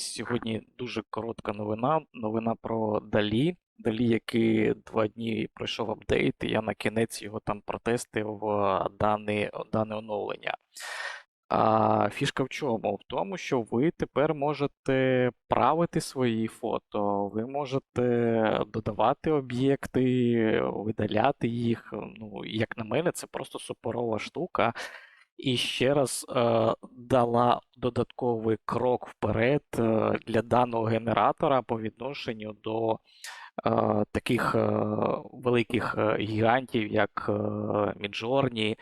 сьогодні дуже коротка новина. Новина про Далі. Далі, який два дні пройшов апдейт, і я на кінець його там протестив е, дане, дане оновлення. А фішка в чому? В тому, що ви тепер можете правити свої фото, ви можете додавати об'єкти, видаляти їх. Ну, як на мене, це просто суперова штука. І ще раз е, дала додатковий крок вперед е, для даного генератора по відношенню до е, таких е, великих е, гігантів, як е, Midjourney,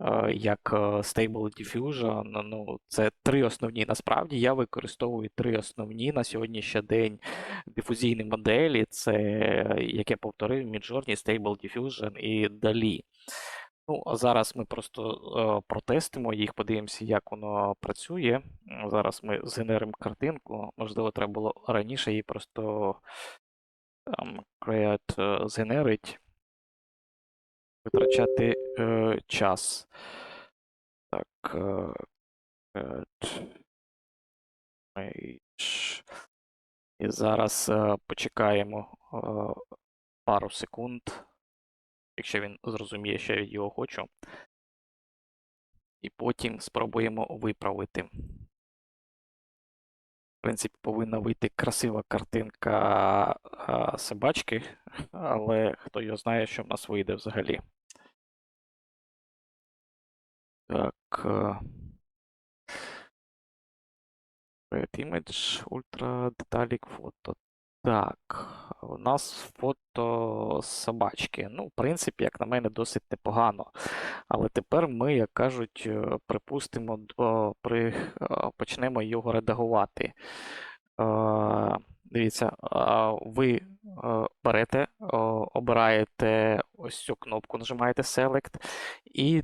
е, як Stable Diffusion. Ну, це три основні. Насправді я використовую три основні на сьогоднішній день дифузійні моделі. Це, як я повторив, Midjourney, Stable Diffusion і DALL-E. Ну, а зараз ми просто е, протестимо їх, подивимося, як воно працює. Зараз ми згенеримо картинку. Можливо, треба було раніше її просто там, create, е, згенерить, витрачати е, час. Так. Е, create. І зараз е, почекаємо е, пару секунд якщо він зрозуміє, що я від його хочу. І потім спробуємо виправити. В принципі, повинна вийти красива картинка собачки, але хто його знає, що в нас вийде взагалі. Так. е, Image, Ultra Detalic Photo. Так, у нас фото собачки. Ну, в принципі, як на мене, досить непогано. Але тепер ми, як кажуть, е, припустимо, при, почнемо його редагувати. Е, Дивіться, ви е, берете, обираєте ось цю кнопку, нажимаєте Select, і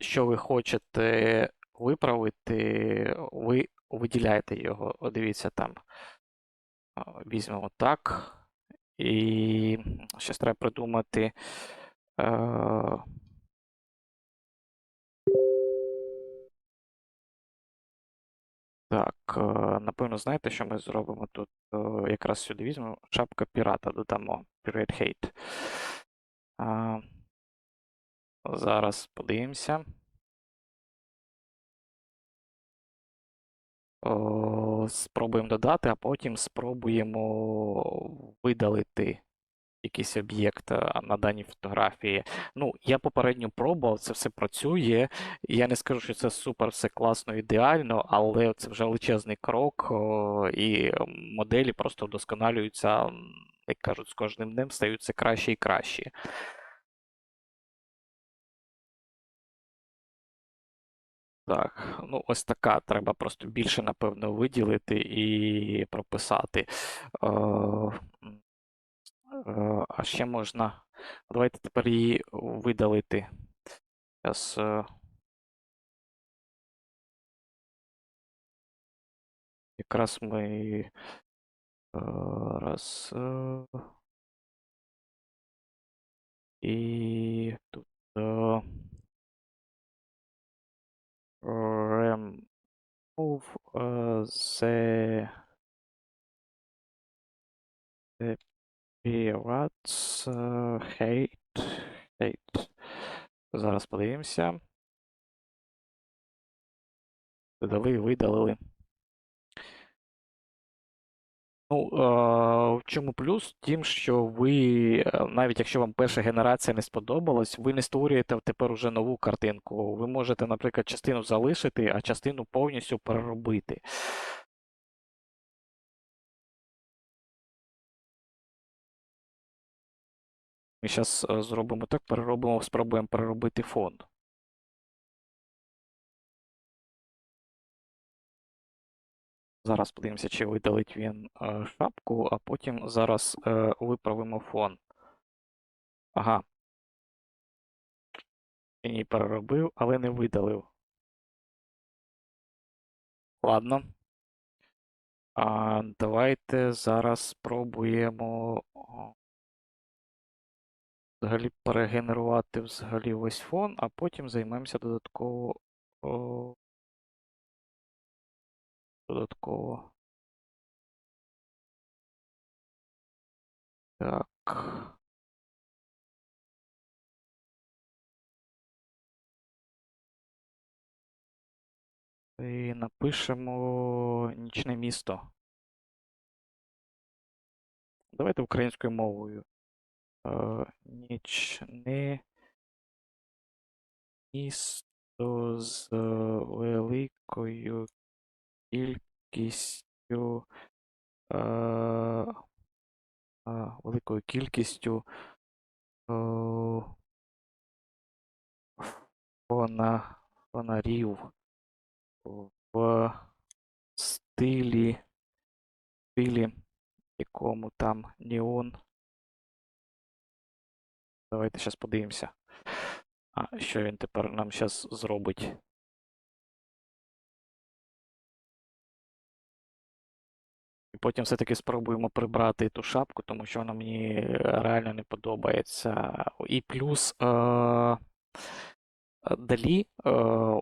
що ви хочете виправити, ви виділяєте його. Дивіться там. Візьмемо так. І щось треба придумати. Е, Так, е, напевно, знаєте, що ми зробимо тут? Е, Якраз сюди візьмемо шапка пірата додамо. Pirate Hate. А, Зараз подивимося. О, Спробуємо додати, а потім спробуємо видалити якийсь об'єкт на даній фотографії. Ну, я попередньо пробував, це все працює. Я не скажу, що це супер все класно, ідеально, але це вже величезний крок, і моделі просто вдосконалюються, як кажуть, з кожним днем стаються краще і краще. Так, ну ось така. Треба просто більше, напевно, виділити і прописати. Е, е, а ще можна. Давайте тепер її видалити. Зараз. е, Якраз ми. е, Раз. е, І тут. Remove the the pirates hate hate. Зараз подивимося. Додали, видалили. Ну, е, в чому плюс? Тим, що ви, е, навіть якщо вам перша генерація не сподобалась, ви не створюєте тепер уже нову картинку. Ви можете, наприклад, частину залишити, а частину повністю переробити. Ми зараз зробимо так, переробимо, спробуємо переробити фон. Зараз подивимося, чи видалить він е, шапку, а потім зараз е, виправимо фон. Ага. Він її переробив, але не видалив. Ладно. А, давайте зараз спробуємо взагалі перегенерувати взагалі весь фон, а потім займемося додатково додатково. Так. І напишемо нічне місто. Давайте українською мовою. Е, нічне місто з е, великою кількістю е, а, великою кількістю е, фона, фонарів в стилі, стилі, якому там неон. Давайте зараз подивимося. А що він тепер нам зараз зробить? Потім все-таки спробуємо прибрати ту шапку, тому що вона мені реально не подобається. І плюс е, Далі, е,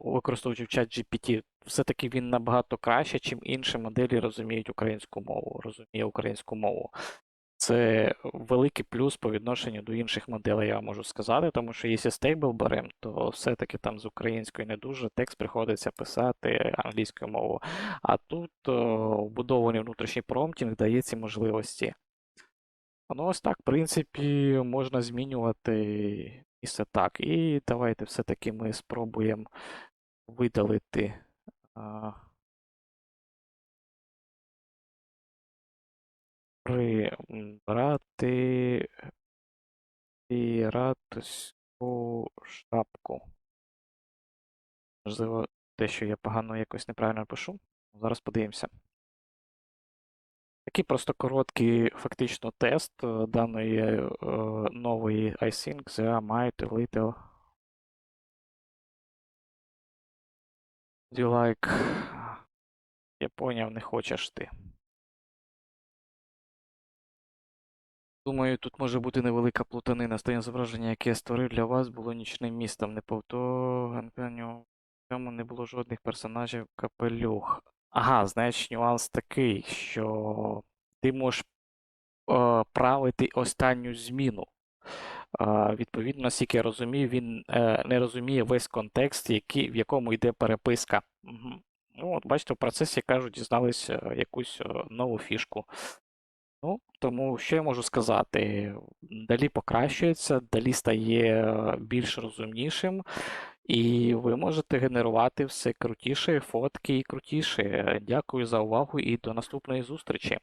використовуючи чат GPT, все-таки він набагато краще, чим інші моделі розуміють українську мову, розуміє українську мову. Це великий плюс по відношенню до інших моделей, я вам можу сказати, тому що якщо стейбл беремо, то все-таки там з української не дуже текст приходиться писати англійською мовою. А тут вбудований внутрішній промптінг дає ці можливості. Ну, ось так, в принципі, можна змінювати місце так. І давайте все-таки ми спробуємо видалити. Прибрати піратську шапку. Можливо, те, що я погано якось неправильно пишу. Зараз подивимося. Такий просто короткий фактично тест е, даної е, нової iSync the might little Do you like Я поняв, не хочеш ти. Думаю, тут може бути невелика плутанина. Останнє зображення, яке я створив для вас, було нічним містом. Не повторно, в цьому не було жодних персонажів капелюх. Ага, знаєш, нюанс такий, що ти можеш е, правити останню зміну. Е, відповідно, наскільки я розумію, він е, не розуміє весь контекст, який, в якому йде переписка. Угу. Ну, от, бачите, в процесі кажуть, дізнались е, якусь е, нову фішку. Ну, тому що я можу сказати? Далі покращується, далі стає більш розумнішим, і ви можете генерувати все крутіше, фотки і крутіше. Дякую за увагу і до наступної зустрічі.